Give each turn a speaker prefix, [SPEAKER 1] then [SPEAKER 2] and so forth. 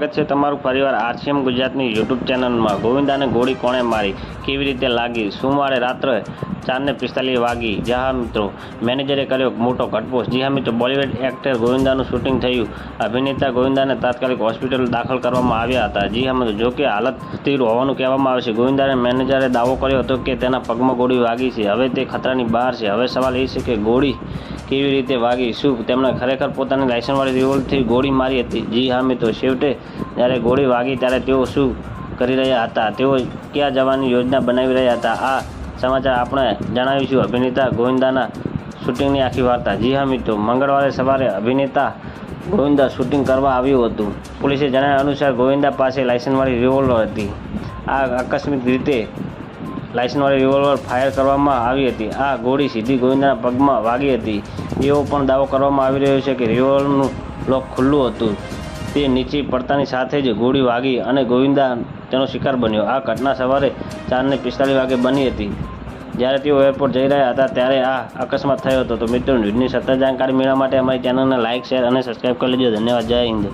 [SPEAKER 1] સ્વાગત છે તમારું પરિવાર આરસીએમ ગુજરાતની યુટ્યુબ ચેનલમાં. ગોવિંદાને ગોળી કોણે મારી? કેવી રીતે લાગી? સોમવારે રાત્રે ચારને પિસ્તાલીસ વાગી. જી મિત્રો, મેનેજરે કર્યો મોટો ઘટપોસ જી મિત્રો, બોલિવૂડ એક્ટર ગોવિંદાનું શૂટિંગ થયું. અભિનેતા ગોવિંદાને તાત્કાલિક હોસ્પિટલ દાખલ કરવામાં આવ્યા હતા. જી હા મિત્રો જોકે હાલત સ્થિર હોવાનું કહેવામાં આવે છે. ગોવિંદાને મેનેજરે દાવો કર્યો હતો કે તેના પગમાં ગોળી વાગી છે. હવે તે ખતરાની બહાર છે. હવે સવાલ એ છે કે ગોળી કેવી રીતે વાગી, શું? તેમણે ખરેખર પોતાની લાયસન્સવાળી રિવોલ્વરથી ગોળી મારી હતી. જી હા મિત્રો, છેવટે જ્યારે ગોળી વાગી ત્યારે તેઓ શું કરી રહ્યા હતા? તેઓ ક્યાં જવાની યોજના બનાવી રહ્યા હતા? આ સમાચાર આપણે જણાવીશું અભિનેતા ગોવિંદાના શૂટિંગની આખી વાર્તા. જી હા મિત્રો, મંગળવારે સવારે અભિનેતા ગોવિંદા શૂટિંગ કરવા આવ્યું હતું. પોલીસે જણાવ્યા અનુસાર ગોવિંદા પાસે લાયસન્સવાળી રિવોલ્વર હતી. આ આકસ્મિક રીતે લાયસન્સવાળી રિવોલ્વર ફાયર કરવામાં આવી હતી. આ ગોળી સીધી ગોવિંદાના પગમાં વાગી હતી. એવો પણ દાવો કરવામાં આવી રહ્યો છે કે રિવોલ્વરનું લોક ખુલ્લું હતું. તે નીચે પડતાની સાથે જ ગોળી વાગી અને ગોવિંદા તેનો શિકાર બન્યો. આ ઘટના સવારે ચારને પિસ્તાલીસ વાગે બની હતી. જ્યારે તેઓ એરપોર્ટ જઈ રહ્યા હતા ત્યારે આ અકસ્માત થયો હતો. તો મિત્રો, ન્યૂઝની સતત જાણકારી મેળવવા માટે અમારી ચેનલને લાઇક શેર અને સબસ્ક્રાઈબ કરી લેજો. ધન્યવાદ. જય હિન્દ.